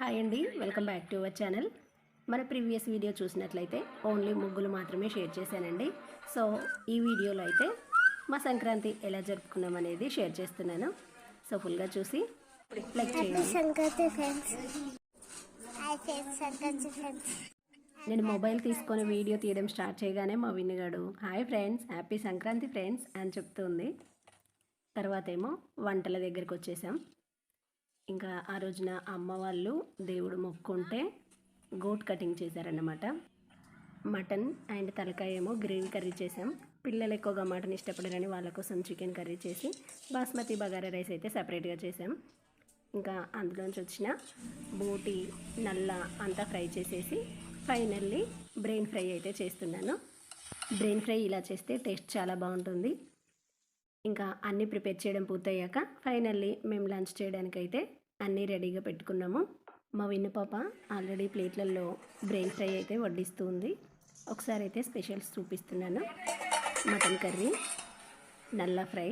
Hi అండి welcome back to our channel. మన previous video చూసినట్లయితే ఓన్లీ ముగ్గులు మాత్రమే షేర్ చేశానండి. సో ఈ వీడియోలో అయితే మా సంక్రాంతి ఎలా జరుపుకున్నాం అనేది షేర్ చేస్తున్నాను. సో ఫుల్గా చూసి లైక్ చేయండి. సంక్రాంతి ఫ్రెండ్స్ నేను మొబైల్ తీసుకొని వీడియో తీయడం స్టార్ట్ చేయగానే మా విన్నుగాడు hi friends happy Sankranti friends అని చెప్తుంది తర్వాత ఏమో వంటల దగ్గరికి వచ్చేసాం. ఇంకా ఆ రోజున అమ్మ వాళ్ళు దేవుడు మొక్కుంటే గోట్ కటింగ్ చేశారన్నమాట. మటన్ అండ్ తలకాయ ఏమో గ్రేవీ కర్రీ చేసాం పిల్లలు ఎక్కువగా మటన్ ఇష్టపడరని వాళ్ళ కోసం చికెన్ కర్రీ చేసి బాస్మతి బగారా రైస్ అయితే సపరేట్గా చేసాం ఇంకా అందులోంచి వచ్చిన బోటి నల్ల అంతా ఫ్రై చేసేసి ఫైనల్లీ బ్రెయిన్ ఫ్రై అయితే చేస్తున్నాను. బ్రెయిన్ ఫ్రై ఇలా చేస్తే టేస్ట్ చాలా బాగుంటుంది. ఇంకా అన్నీ ప్రిపేర్ చేయడం పూర్తయ్యాక ఫైనల్లీ మేము లంచ్ చేయడానికైతే అన్నీ రెడీగా పెట్టుకున్నాము. మా విన్ను పాప ఆల్రెడీ ప్లేట్లలో బ్రెయిన్ ఫ్రై అయితే వడ్డిస్తూ ఉంది. ఒకసారి అయితే స్పెషల్స్ చూపిస్తున్నాను. మటన్ కర్రీ నల్ల ఫ్రై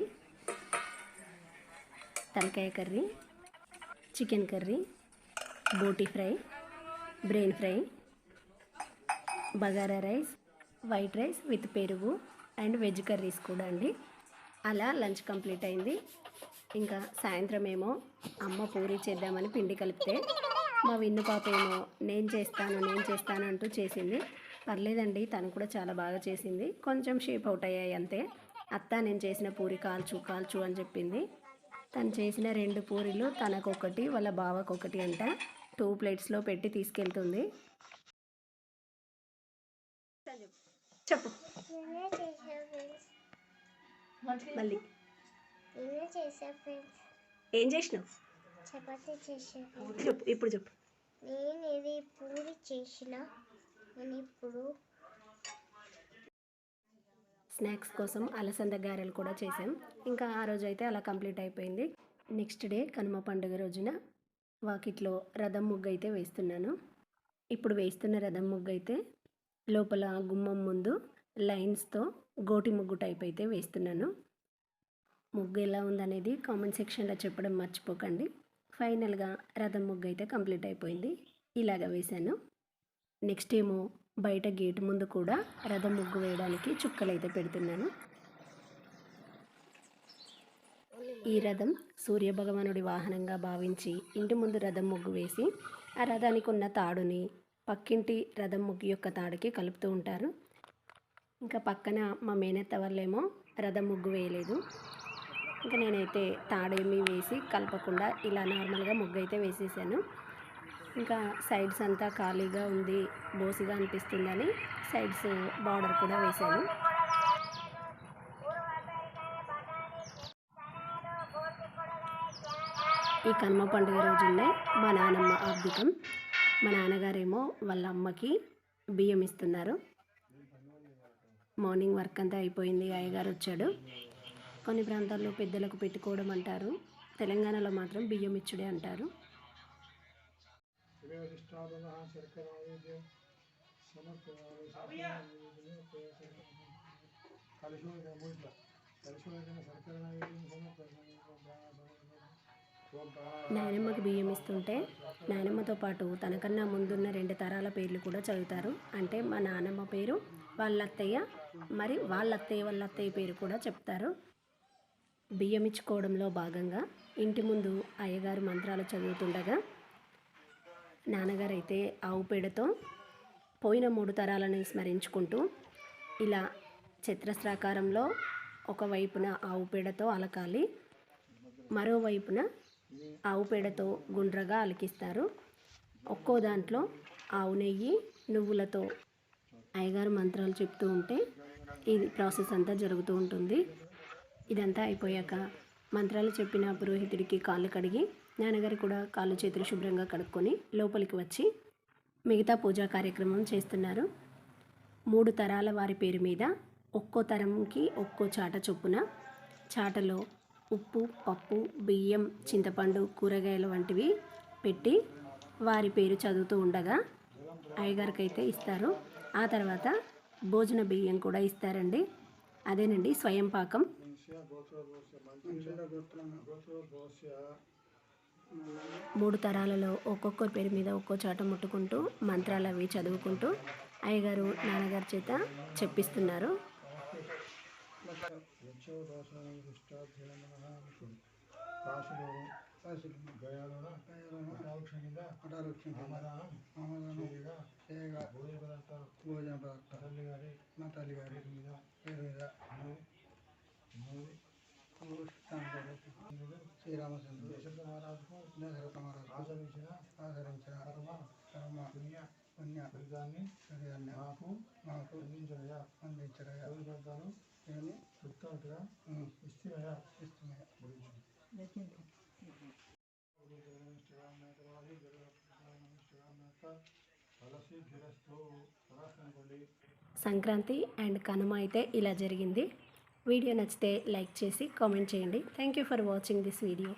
తలకాయ కర్రీ చికెన్ కర్రీ బోటి fry brain fry bagara rice white rice with పెరుగు అండ్ వెజ్ కర్రీస్ కూడా అండి. అలా లంచ్ కంప్లీట్ అయింది. ఇంకా సాయంత్రం ఏమో అమ్మ పూరి చేద్దామని పిండి కలిపితే మా విన్ను పాప ఏమో నేను చేస్తాను నేను చేస్తాను అంటూ చేసింది. పర్లేదండి తను కూడా చాలా బాగా చేసింది. కొంచెం షేప్ అవుట్ అయ్యాయి అంతే. అత్త నేను చేసిన పూరి కాల్చు కాల్చు అని చెప్పింది. తను చేసిన రెండు పూరీలు తనకొకటి వాళ్ళ బావకొకటి అంట టూ ప్లేట్స్లో పెట్టి తీసుకెళ్తుంది. చెప్పు. మళ్ళీ. నేనే చేసా ఫ్రెండ్స్ ఏం చేసినావు? చపాతీ చేసా చెప్పు ఇప్పుడు చెప్పు. నేను ఇది పూరి చేసిన ఇప్పుడు స్నాక్స్ కోసం అలసంద గారెలు కూడా చేసాం ఇంకా ఆ రోజు అయితే అలా కంప్లీట్ అయిపోయింది. నెక్స్ట్ డే కనుమ పండుగ రోజున వాకిట్లో రథం ముగ్గు అయితే వేస్తున్నాను. ఇప్పుడు వేస్తున్న రథం ముగ్గు అయితే లోపల గుమ్మం ముందు లైన్స్తో గోటి ముగ్గు టైప్ అయితే వేస్తున్నాను. ముగ్గు ఎలా ఉందనేది కామెంట్ సెక్షన్లో చెప్పడం మర్చిపోకండి. ఫైనల్గా రథం ముగ్గు అయితే కంప్లీట్ అయిపోయింది. ఇలాగ వేశాను. నెక్స్ట్ ఏమో బయట గేట్ ముందు కూడా రథం ముగ్గు వేయడానికి చుక్కలు అయితే పెడుతున్నాను. ఈ రథం సూర్య భగవానుడి వాహనంగా భావించి ఇంటి ముందు రథం ముగ్గు వేసి ఆ రథానికి ఉన్న తాడుని పక్కింటి రథం ముగ్గు యొక్క తాడుకి కలుపుతూ ఉంటారు. ఇంకా పక్కన మా మేనత్త వాళ్ళేమో రథం ముగ్గు వేయలేదు. ఇంకా నేనైతే తాడేమి వేసి కలపకుండా ఇలా నార్మల్గా ముగ్గు అయితే వేసేసాను. ఇంకా సైడ్స్ అంతా ఖాళీగా ఉంది బోసిగా అనిపిస్తుందని సైడ్స్ బార్డర్ కూడా వేశాను ఈ కనుమ పండుగ రోజునే మా నాన్నమ్మ ఆర్థికం. మా నాన్నగారేమో వాళ్ళ అమ్మకి బియ్యం ఇస్తున్నారు. మార్నింగ్ వర్క్ అంతా అయిపోయింది. అయ్యగారు వచ్చాడు. కొన్ని ప్రాంతాల్లో పెద్దలకు పెట్టుకోవడం అంటారు. తెలంగాణలో మాత్రం బియ్యం ఇచ్చుడే అంటారు. కలిసి శర్కరాయుధ నాయనమ్మకి బియ్యం ఇస్తుంటే నాయనమ్మతో పాటు తనకన్నా ముందున్న రెండు తరాల పేర్లు కూడా చదువుతారు. అంటే మా నానమ్మ పేరు వాళ్ళ అత్తయ్య మరి వాళ్ళ అత్తయ్య వాళ్ళ అత్తయ్య పేరు కూడా చెప్తారు. బియ్యం ఇచ్చుకోవడంలో భాగంగా ఇంటి ముందు అయ్యగారు మంత్రాలు చదువుతుండగా నాన్నగారు అయితే ఆవు పేడతో పోయిన మూడు తరాలను స్మరించుకుంటూ ఇలా చిత్రస్రాకారంలో ఒకవైపున ఆవు పేడతో అలకాలి మరోవైపున ఆవు పేడతో గుండ్రగా అలికిస్తారు. ఒక్కో దాంట్లో ఆవు నెయ్యి నువ్వులతో అయ్యగారు మంత్రాలు చెప్తూ ఉంటే ఇది ప్రాసెస్ అంతా జరుగుతూ ఉంటుంది. ఇదంతా అయిపోయాక మంత్రాలు చెప్పిన పురోహితుడికి కాళ్ళు కడిగి నాన్నగారు కూడా కాళ్ళు చేతులు శుభ్రంగా కడుక్కొని లోపలికి వచ్చి మిగతా పూజా కార్యక్రమం చేస్తున్నారు. మూడు తరాల వారి పేరు మీద ఒక్కో తరంకి ఒక్కో చాట చొప్పున చాటలో ఉప్పు పప్పు బియ్యం చింతపండు కూరగాయలు వంటివి పెట్టి వారి పేరు చదువుతూ ఉండగా అయ్యగారికి అయితే ఇస్తారు. ఆ తర్వాత భోజన బియ్యం కూడా ఇస్తారండి. అదేనండి స్వయం పాకం. మూడు తరాలలో ఒక్కొక్కరి పేరు మీద ఒక్కో చాట ముట్టుకుంటూ మంత్రాలు అవి చదువుకుంటూ అయ్యగారు నాన్నగారి చేత చెప్పిస్తున్నారు. యక్షో దోషం దుష్టాధ్యయన కాశీలో కాశీలో గయాలోన అటాక్షణిగా అటారోక్షణ ఆమదానం ఆమదానం చేయగా చేయగా భోజన పదార్థాలు భోజన పదార్థాలు తల్లి గారి మా తల్లి గారి పేరు మీద పేరు మీద నూనె నూనె శ్రీరామచంద్రుడు దశరథ మహారాజుకు దశరథ మహారాజు ఆచరించిన ఆచరించిన కర్మ కర్మ పుణ్య పుణ్య ఫలితాన్ని కార్యాన్ని నాకు మాకు అందించడయా అందించడగా భోజన పదార్థాలు ఇస్తున్నాయా ఇస్తున్నాయి సంక్రాంతి అండ్ కనుమ అయితే ఇలా జరిగింది. వీడియో నచ్చితే లైక్ చేసి కామెంట్ చేయండి. Thank you for watching this video